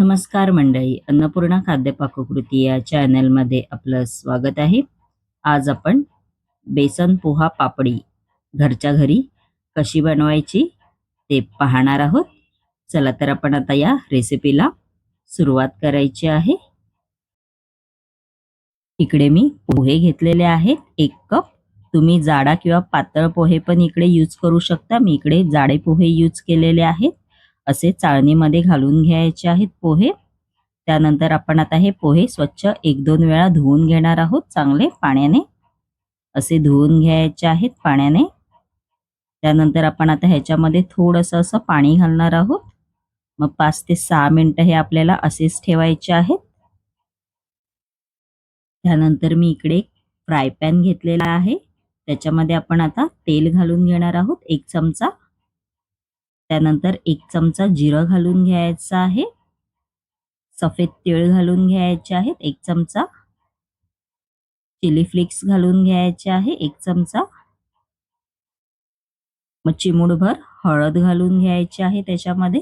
नमस्कार मंडळी अन्नपूर्णा खाद्य पाककृती या चॅनलमध्ये आपलं स्वागत आहे. आज आपण बेसन पोहा पापडी घरच्या घरी कशी बनवायची ते पाहणार आहोत. चला तर आपण आता या रेसिपीला सुरुवात करायची आहे. इकडे मी पोहे घेतलेले आहेत. एक कप. तुम्ही जाडा किंवा पातळ पोहे पण इकडे यूज करू शकता. मी इकडे जाडे पोहे यूज केलेले आहेत. असे चाळणीमध्ये घालून घ्यायचे आहेत पोहे. त्यानंतर आपण आता हे पोहे स्वच्छ एक दोन वेळा धुवून घेणार आहोत चांगले पाण्याने. असे धुवून घ्यायचे आहेत पाण्याने. त्यानंतर आपण आता ह्याच्यामध्ये थोडंसं असं पाणी घालणार आहोत. मग पाच ते सहा मिनटं हे आपल्याला असेच ठेवायचे आहेत. त्यानंतर मी इकडे फ्राय पॅन घेतलेला आहे. त्याच्यामध्ये आपण आता तेल घालून घेणार आहोत एक चमचा. त्यानंतर एक चमचा जिरं घालून घ्यायचं आहे. सफेद तीळ घालून घ्यायचे आहेत. एक चमचा चिली फ्लिक्स घालून घ्यायचे आहे. एक चमचा मग चिमूडभर हळद घालून घ्यायची आहे त्याच्यामध्ये.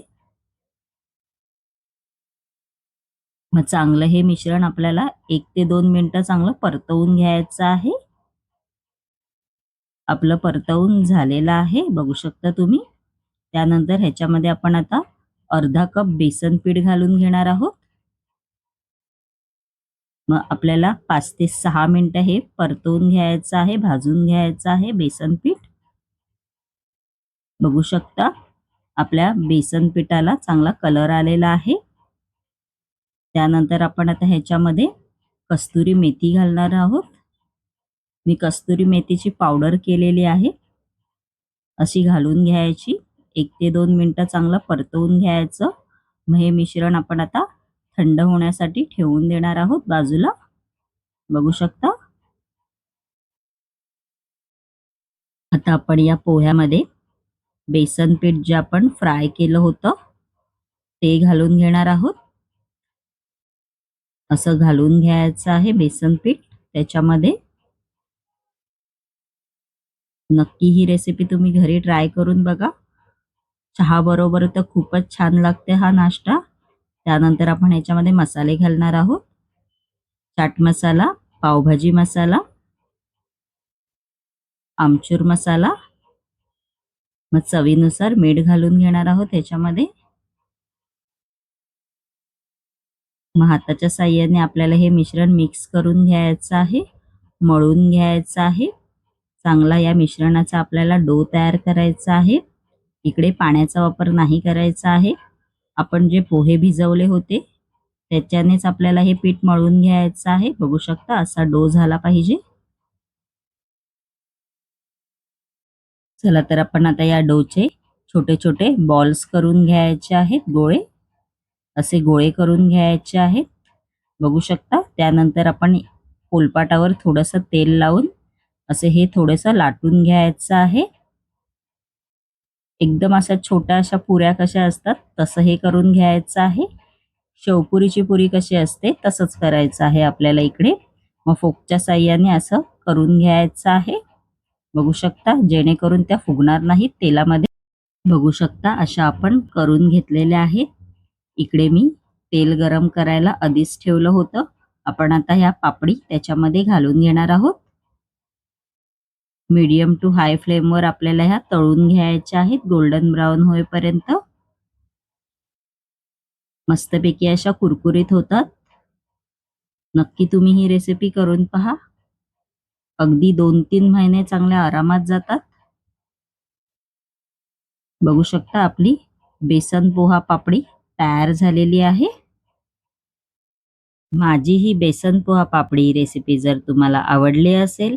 मग चांगलं हे मिश्रण आपल्याला एक ते दोन मिनटं चांगलं परतवून घ्यायचं आहे. आपलं परतवून झालेलं आहे. बघू शकता तुम्ही. त्यानंतर ह्याच्यामध्ये आपण आता अर्धा कप बेसन पीठ घालून घेणार आहोत. मग आपल्याला पाच ते सहा मिनटं हे परतवून घ्यायचं आहे भाजून घ्यायचं आहे बेसन पीठ. बघू शकता आपल्या बेसन पिठाला चांगला कलर आलेला आहे. त्यानंतर आपण आता ह्याच्यामध्ये कस्तुरी मेथी घालणार आहोत. मी कस्तुरी मेथीची पावडर केलेली आहे. अशी घालून घ्यायची. एक ते दोन मिनटं चांगलं परतवून घ्यायचं. मग हे मिश्रण आपण आता थंड होण्यासाठी ठेवून देणार आहोत बाजूला. बघू शकता? आता आपण या पोह्यामध्ये बेसन पीठ जे आपण फ्राय केलं होतं ते घालून घेणार आहोत. असं घालून घ्यायचं आहे बेसन पीठ त्याच्यामध्ये. नक्की ही रेसिपी तुम्ही घरी ट्राय करून बघा. चहा बरोबर तर खूपच छान लागते हा नाश्ता. त्यानंतर आपण ह्याच्यामध्ये मसाले घालणार आहोत. चाट मसाला पावभाजी मसाला आमचूर मसाला. मग चवीनुसार मीठ घालून घेणार आहोत त्याच्यामध्ये मग हाताच्या साह्याने आपल्याला हे मिश्रण मिक्स करून घ्यायचं आहे. मळून घ्यायचं आहे. चांगला या मिश्रणाचा आपल्याला डो तयार करायचा आहे. इकडे पाण्याचा वापर नाही करायचा आहे. आपण जे पोहे भिजवले होते त्याच्यानेच आपल्याला हे पीठ मळून घ्यायचं आहे. बघू शकता असा डो झाला पाहिजे. चला तर आपण आता या डोचे छोटे छोटे बॉल्स करून घ्यायचे आहेत गोळे. असे गोळे करून घ्यायचे आहेत. बघू शकता त्यानंतर आपण पोलपाटावर थोडंसं तेल लावून असे हे थोडंसं लाटून घ्यायचं आहे. एकदम अशा छोट्या अशा पुऱ्या कशा असतात तसं हे करून घ्यायचं आहे. शेवपुरीची पुरी कशी असते तसंच करायचं आहे आपल्याला इकडे. मग फोकच्या साह्याने असं करून घ्यायचं आहे. बघू शकता जेणेकरून त्या फुगणार नाहीत तेलामध्ये बघू शकता अशा आपण करून घेतलेल्या आहेत. इकडे मी तेल गरम करायला आधीच ठेवलं होतं. आपण आता ह्या पापडी त्याच्यामध्ये घालून घेणार आहोत. मीडियम टू हाय फ्लेमवर आपल्याला ह्या तळून घ्यायच्या आहेत. गोल्डन ब्राऊन होईपर्यंत. मस्तपैकी अशा कुरकुरीत होतात. नक्की तुम्ही ही रेसिपी करून पहा. अगदी दोन तीन महिने चांगल्या आरामात जातात. बघू शकता आपली बेसन पोहा पापडी तयार झालेली आहे. माझी ही बेसन पोहा पापडी रेसिपी जर तुम्हाला आवडली असेल